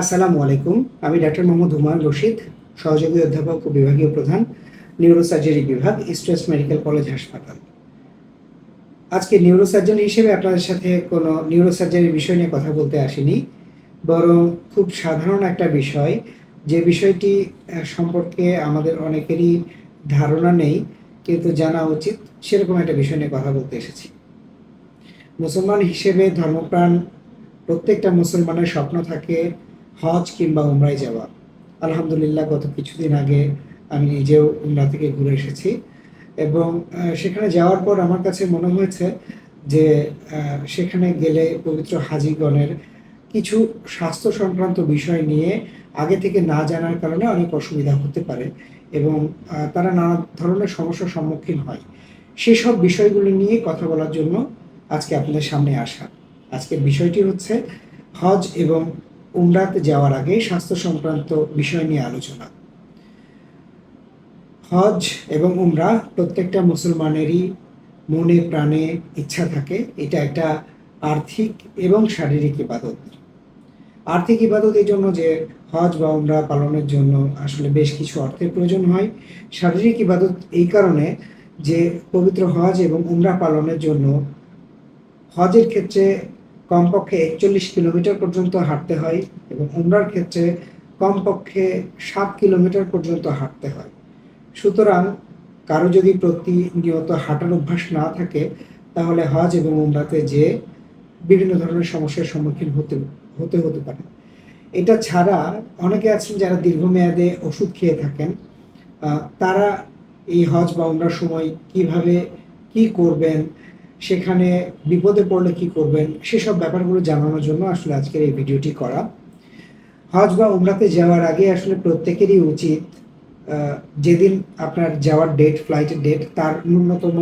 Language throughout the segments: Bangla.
আসসালামু আলাইকুম। আমি ডাক্তার মোহাম্মদ হুমায়ুন রশিদ, সহযোগী অধ্যাপক ও বিভাগীয় প্রধান নিউরোসার্জারি বিভাগ স্ট্রেস মেডিকেল কলেজ হাসপাতাল। আজকে নিউরোসার্জন হিসেবে আপনাদের সাথে কোনো নিউরোসার্জারি বিষয় নিয়ে কথা বলতে আসিনি, বরং খুব সাধারণ একটা বিষয়, যে বিষয়টি সম্পর্কে আমাদের অনেকেরই ধারণা নেই, কিন্তু জানা উচিত, সেরকম একটা বিষয় নিয়ে কথা বলতে এসেছি। মুসলমান হিসেবে ধর্মপ্রাণ প্রত্যেকটা মুসলমানের স্বপ্ন থাকে হজ কিংবা উমরায় যাওয়া। আলহামদুলিল্লাহ, গত কিছুদিন আগে আমি নিজেও উমরা থেকে ঘুরে এসেছি এবং সেখানে যাওয়ার পর আমার কাছে মনে হয়েছে যে সেখানে গেলে পবিত্র হাজিগণের কিছু স্বাস্থ্য সংক্রান্ত বিষয় নিয়ে আগে থেকে না জানার কারণে অনেক অসুবিধা হতে পারে এবং তারা নানা ধরনের সমস্যার সম্মুখীন হয়। সেসব বিষয়গুলি নিয়ে কথা বলার জন্য আজকে আপনাদের সামনে আসা। আজকের বিষয়টি হচ্ছে হজ এবং উমরাতে যাওয়ার আগে স্বাস্থ্য সংক্রান্ত বিষয় নিয়ে আলোচনা। হজ এবং উমরা প্রত্যেকটা মুসলমানেরই মনে প্রাণে ইচ্ছা থাকে। এটা একটা আর্থিক এবং শারীরিক ইবাদত। আর্থিক ইবাদত এই জন্য যে হজ বা উমরা পালনের জন্য আসলে বেশ কিছু অর্থের প্রয়োজন হয়। শারীরিক ইবাদত এই কারণে যে পবিত্র হজ এবং উমরা পালনের জন্য হজের ক্ষেত্রে কমপক্ষে একচল্লিশ কিলোমিটার পর্যন্ত হাঁটতে হয় এবং উমরার ক্ষেত্রে কমপক্ষে সাত কিলোমিটার পর্যন্ত হাঁটতে হয়। সুতরাং কারও যদি প্রতিনিয়ত হাঁটার অভ্যাস না থাকে, তাহলে হজ এবং উমরাতে যে বিভিন্ন ধরনের সমস্যার সম্মুখীন হতে হতে হতে পারে। এটা ছাড়া অনেকে আছেন যারা দীর্ঘমেয়াদে ওষুধ খেয়ে থাকেন। তারা এই হজ বা উমরার সময় কীভাবে কি করবেন সেখানে বিপদে পড়লে কি করবেন, সেসব ব্যাপারগুলো জানানোর জন্য আসলে আজকের এই ভিডিওটি করা। হজ বা উমরাতে যাওয়ার আগে আসলে প্রত্যেকেরই উচিত যেদিন আপনার যাওয়ার ডেট ফ্লাইটের ডেট তার ন্যূনতম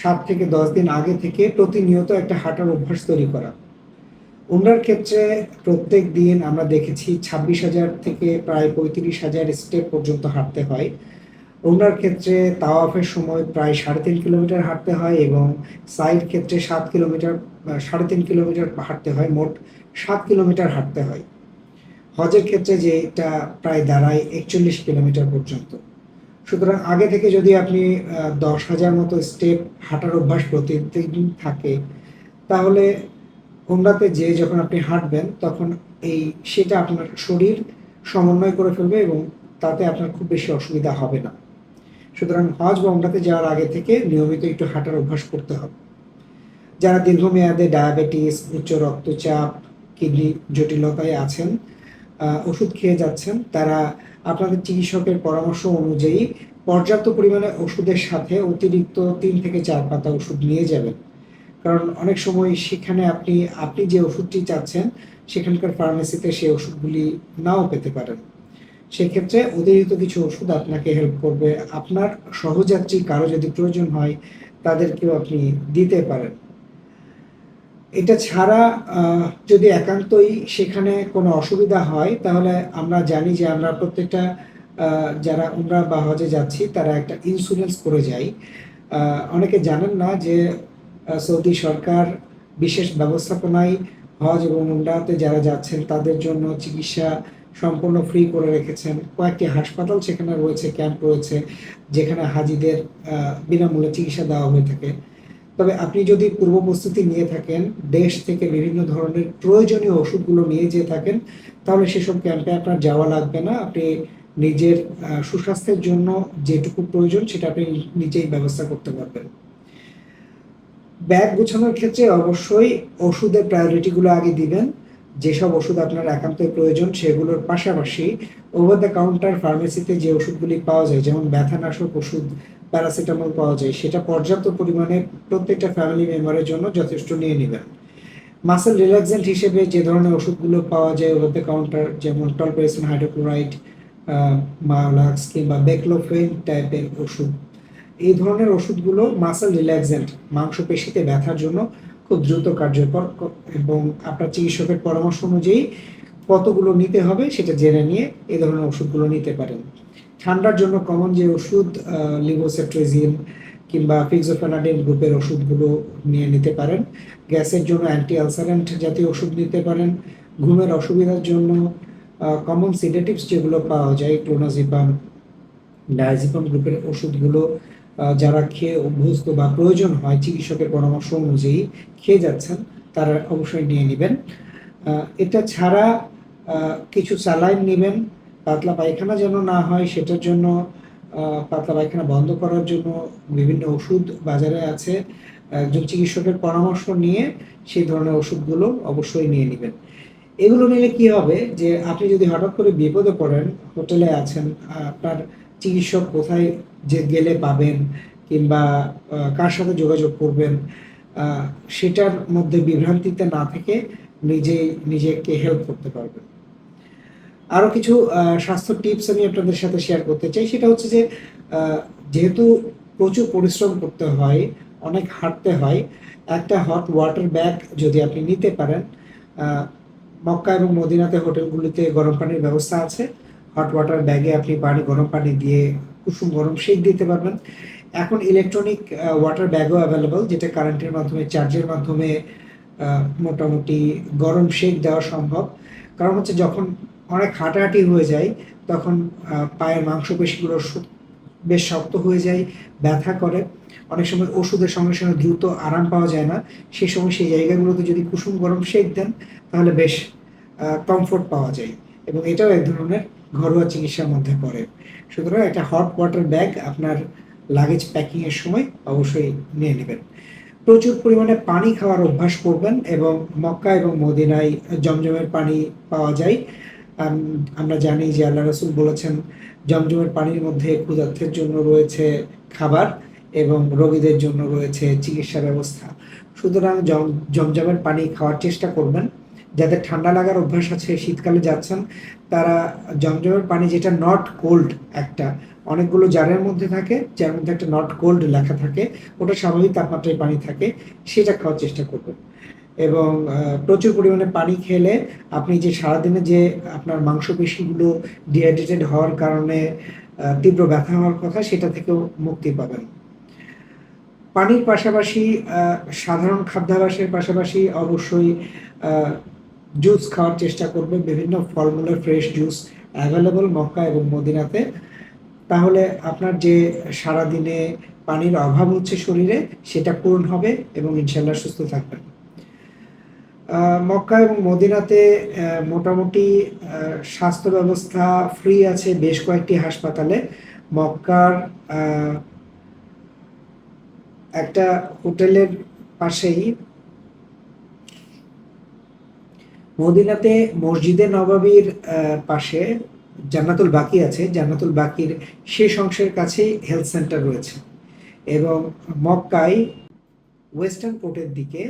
সাত থেকে দশ দিন আগে থেকে প্রতিনিয়ত একটা হাঁটার অভ্যাস তৈরি করা। উমরার ক্ষেত্রে প্রত্যেক দিন আমরা দেখেছি ছাব্বিশ হাজার থেকে প্রায় পঁয়ত্রিশ হাজার স্টেপ পর্যন্ত হাঁটতে হয়। উমরার ক্ষেত্রে তাওয়াফের সময় প্রায় সাড়ে তিন কিলোমিটার হাঁটতে হয় এবং সাইড ক্ষেত্রে সাত কিলোমিটার সাড়ে তিন কিলোমিটার হাঁটতে হয়, মোট সাত কিলোমিটার হাঁটতে হয়। হজের ক্ষেত্রে যে এটা প্রায় দাঁড়ায় একচল্লিশ কিলোমিটার পর্যন্ত। সুতরাং আগে থেকে যদি আপনি দশ হাজার মতো স্টেপ হাঁটার অভ্যাস প্রতিদিন থাকে, তাহলে উমরাতে যে যখন আপনি হাঁটবেন, তখন এই সেটা আপনার শরীর সমন্বয় করে ফেলবে এবং তাতে আপনার খুব বেশি অসুবিধা হবে না। সুতরাং হজ বা উমরাতে যাওয়ার আগে থেকে নিয়মিত একটু হাঁটার অভ্যাস করতে হবে। যারা দীর্ঘমেয়াদে ডায়াবেটিস, উচ্চ রক্তচাপ, কিডনি জটিলতায় আছেন ওষুধ খেয়ে যাচ্ছেন, তারা আপনাদের চিকিৎসকের পরামর্শ অনুযায়ী পর্যাপ্ত পরিমাণে ওষুধের সাথে অতিরিক্ত তিন থেকে চার পাতা ওষুধ নিয়ে যাবেন। কারণ অনেক সময় সেখানে আপনি আপনি যে ওষুধটি চাচ্ছেন, সেখানকার ফার্মেসিতে সেই ওষুধগুলি নাও পেতে পারেন। সেক্ষেত্রে অতিরিক্ত কিছু ওষুধ আপনাকে হেল্প করবে। আপনার সহযাত্রী কারও যদি প্রয়োজন হয়, তাদেরকেও আপনি দিতে পারেন। এটা ছাড়া যদি একান্তই সেখানে কোনো অসুবিধা হয়, তাহলে আমরা জানি যে আমরা প্রত্যেকটা যারা উমরা বা হজে যাচ্ছি, তারা একটা ইন্স্যুরেন্স করে যাই অনেকে জানেন না যে সৌদি সরকার বিশেষ ব্যবস্থাপনায় হজ এবং উমরাতে যারা যাচ্ছেন, তাদের জন্য চিকিৎসা সম্পূর্ণ ফ্রি করে রেখেছেন। কয়েকটি হাসপাতাল সেখানে রয়েছে ক্যাম্প রয়েছে, যেখানে হাজিদের বিনামূল্যে চিকিৎসা দেওয়া হয়ে থাকে। তবে আপনি যদি পূর্ব প্রস্তুতি নিয়ে থাকেন, দেশ থেকে বিভিন্ন ধরনের প্রয়োজনীয় ওষুধগুলো নিয়ে যেয়ে থাকেন, তাহলে সেসব ক্যাম্পে আপনার যাওয়া লাগবে না। আপনি নিজের সুস্বাস্থ্যের জন্য যেটুকু প্রয়োজন সেটা আপনি নিজেই ব্যবস্থা করতে পারবেন। ব্যাগ গোছানোর ক্ষেত্রে অবশ্যই ওষুধের প্রায়োরিটিগুলো আগে দিবেন। যেসব ওষুধ আপনার একান্তই প্রয়োজন, সেগুলোর পাশাপাশি ওভার দ্য কাউন্টার ফার্মেসিতে যে ওষুধগুলি পাওয়া যায়, যেমন ব্যথানাশক ওষুধ প্যারাসিটামল পাওয়া যায়, সেটা পর্যাপ্ত পরিমাণে প্রত্যেকটা ফ্যামিলি মেম্বারের জন্য যথেষ্ট নিয়ে নেবেন। মাসেল রিল্যাক্সেন্ট হিসেবে যে ধরনের ওষুধগুলো পাওয়া যায় ওভার দ্য কাউন্টার যেমন টলপেরিসিন হাইড্রোক্লোরাইড মায়োলাক্স কিংবা বেকলোফেন টাইপের ওষুধ। এই ধরনের ওষুধগুলো মাসেল রিল্যাক্সেন্ট মাংসপেশিতে ব্যথার জন্য খুব দ্রুত কার্যকর এবং আপনার চিকিৎসকের পরামর্শ অনুযায়ী কতগুলো নিতে হবে সেটা জেনে নিয়ে এ ধরনের ওষুধগুলো নিতে পারেন। ঠান্ডার জন্য কমন যে ওষুধ লিভোসেট্রেজিন কিংবা ফিক্সোফেনাডিন গ্রুপের ওষুধগুলো নিয়ে নিতে পারেন। গ্যাসের জন্য অ্যান্টি আলসারেন্ট জাতীয় ওষুধ নিতে পারেন। ঘুমের অসুবিধার জন্য কমন সিডেটিভস যেগুলো পাওয়া যায় ক্লোনাজিপাম ডায়াজিপাম গ্রুপের ওষুধগুলো যারা খেয়ে অভ্যস্ত বা প্রয়োজন হয় চিকিৎসকের পরামর্শ অনুযায়ী খেয়ে যাচ্ছেন, তারা অবশ্যই নিয়ে নেবেন। এটা ছাড়া কিছু স্যালাইন নেবেন, পাতলা পায়খানা যেন না হয়, সেটার জন্য পাতলা পায়খানা বন্ধ করার জন্য বিভিন্ন ওষুধ বাজারে আছে। একজন চিকিৎসকের পরামর্শ নিয়ে সেই ধরনের ওষুধগুলো অবশ্যই নিয়ে নেবেন। এগুলো নিলে কি হবে যে, আপনি যদি হঠাৎ করে বিপদে পড়েন, হোটেলে আছেন আপনার চিকিৎসক কোথায় যে গেলে পাবেন কিংবা কার সাথে যোগাযোগ করবেন সেটার মধ্যে বিভ্রান্তিতে না থেকে নিজে, নিজেকে হেল্প করতে পারবেন। আরও কিছু স্বাস্থ্য টিপস আমি আপনাদের সাথে শেয়ার করতে চাই। সেটা হচ্ছে যে যেহেতু প্রচুর পরিশ্রম করতে হয়, অনেক হাঁটতে হয়, একটা হট ওয়াটার ব্যাগ যদি আপনি নিতে পারেন মক্কা এবং মদিনাতে হোটেলগুলিতে গরম পানির ব্যবস্থা আছে। হট ওয়াটার ব্যাগে আপনি পানি, গরম পানি দিয়ে কুসুম গরম শেক দিতে পারবেন। এখন ইলেকট্রনিক ওয়াটার ব্যাগও অ্যাভেলেবল যেটা কারেন্টের মাধ্যমে চার্জের মাধ্যমে মোটামুটি গরম শেক দেওয়া সম্ভব। কারণ হচ্ছে যখন অনেক হাঁটাহাঁটি হয়ে যায়, তখন পায়ের মাংসপেশিগুলো বেশ শক্ত হয়ে যায়, ব্যথা করে। অনেক সময় ওষুধের সঙ্গে সঙ্গে দ্রুত আরাম পাওয়া যায় না। সেই সময় সেই জায়গাগুলোতে যদি কুসুম গরম শেক দেন, তাহলে বেশ কমফোর্ট পাওয়া যায়। এবং এটাও এক ধরনের ঘরোয়া চিকিৎসার মধ্যে পড়ে। সুতরাং একটা হট ওয়াটার ব্যাগ আপনার লাগেজ প্যাকিং এর সময় অবশ্যই নিয়ে নেবেন। প্রচুর পরিমাণে পানি খাওয়ার অভ্যাস করবেন এবং মক্কা এবং মদিনায় জমজমের পানি পাওয়া যায়। আমরা জানি যে আল্লাহ রসুল বলেছেন, জমজমের পানির মধ্যে ক্ষুধার্থের জন্য রয়েছে খাবার এবং রোগীদের জন্য রয়েছে চিকিৎসা ব্যবস্থা। সুতরাং জম, জমজমের পানি খাওয়ার চেষ্টা করবেন। যাদের ঠান্ডা লাগার অভ্যাস আছে, শীতকালে যাচ্ছেন, তারা জমজমের পানি যেটা নট কোল্ড একটা, অনেকগুলো জারের মধ্যে থাকে, যার মধ্যে একটা নট কোল্ড লেখা থাকে, ওটা স্বাভাবিক তাপমাত্রায় পানি থাকে, সেটা খাওয়ার চেষ্টা করবেন। এবং প্রচুর পরিমাণে পানি খেলে আপনি যে সারাদিনে যে আপনার মাংসপেশিগুলো ডিহাইড্রেটেড হওয়ার কারণে তীব্র ব্যথা হওয়ার কথা, সেটা থেকেও মুক্তি পাবেন। পানির পাশাপাশি সাধারণ খাদ্যাভ্যাসের পাশাপাশি অবশ্যই জুস খাওয়ার চেষ্টা করবে, বিভিন্ন ফলমূলের ফ্রেশ জুস অ্যাভেলেবল মক্কা এবং মদিনাতে। তাহলে আপনার যে সারাদিনে পানির অভাব হচ্ছে শরীরে, সেটা পূরণ হবে এবং ইনশাল্লাহ সুস্থ থাকবেন। মক্কা এবং মদিনাতে মোটামুটি স্বাস্থ্য ব্যবস্থা ফ্রি আছে বেশ কয়েকটি হাসপাতালে। মক্কার একটা হোটেলের পাশেই মদিনাতে মসজিদে নবাবীর পাশে জান্নাতুল বাকি আছে। জান্নাতুল বাকির শেষ অংশের কাছেই হেলথ সেন্টার রয়েছে। এবং মক্কায় ওয়েস্টার্ন কোর্টের দিকে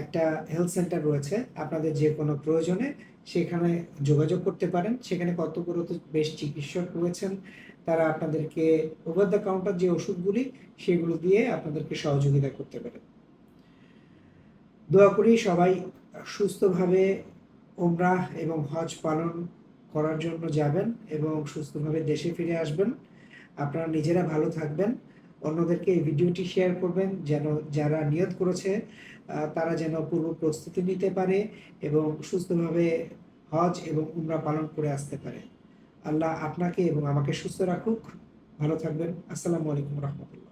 একটা হেলথ সেন্টার রয়েছে। আপনাদের যে কোনো প্রয়োজনে সেখানে যোগাযোগ করতে পারেন। সেখানে কতগুলো তো বেশ চিকিৎসক রয়েছেন। তারা আপনাদেরকে ওভার দ্য কাউন্টার যে ওষুধগুলি, সেগুলো দিয়ে আপনাদেরকে সহযোগিতা করতে পারে দোয়া করি সবাই সুস্থভাবে ওমরাহ এবং হজ পালন করার জন্য যাবেন এবং সুস্থভাবে দেশে ফিরে আসবেন। আপনারা নিজেরা ভালো থাকবেন। অন্যদেরকে এই ভিডিওটি শেয়ার করবেন যেন যারা নিয়ত করেছে তারা যেন পূর্ব প্রস্তুতি নিতে পারে এবং সুস্থভাবে হজ এবং উমরা পালন করে আসতে পারে। আল্লাহ আপনাকে এবং আমাকে সুস্থ রাখুক। ভালো থাকবেন। আসসালামু আলাইকুম রহমতুল্লাহ।